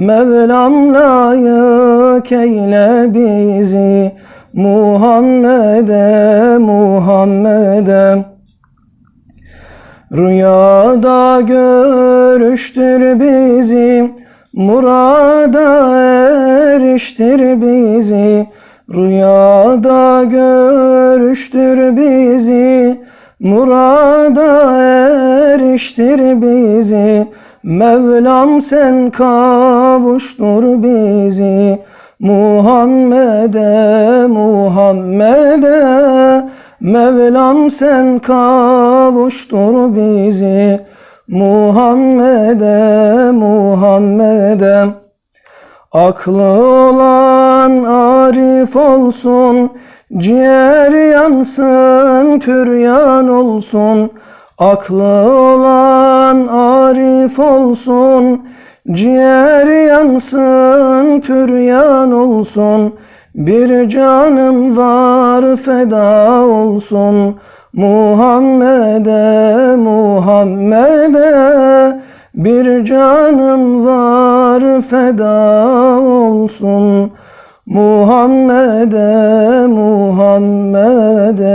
Mevlam layık eyle bizi Muhammed'e Muhammed'e. Rüyada görüştür bizi Murada eriştir bizi. Rüyada görüştür bizi Murada eriştir bizi. Mevlam sen kavuştur bizi. Muhammed'e Muhammed'e. Mevlam sen kavuştur bizi. Muhammed'e Muhammed'e. Aklı olan arif olsun Ciğer yansın püryan olsun Aklı olan arif olsun Ciğer yansın püryan olsun. Bir canım var feda olsun. Muhammed'e Muhammed'e Bir canım var feda olsun. Muhammed'e Muhammed'e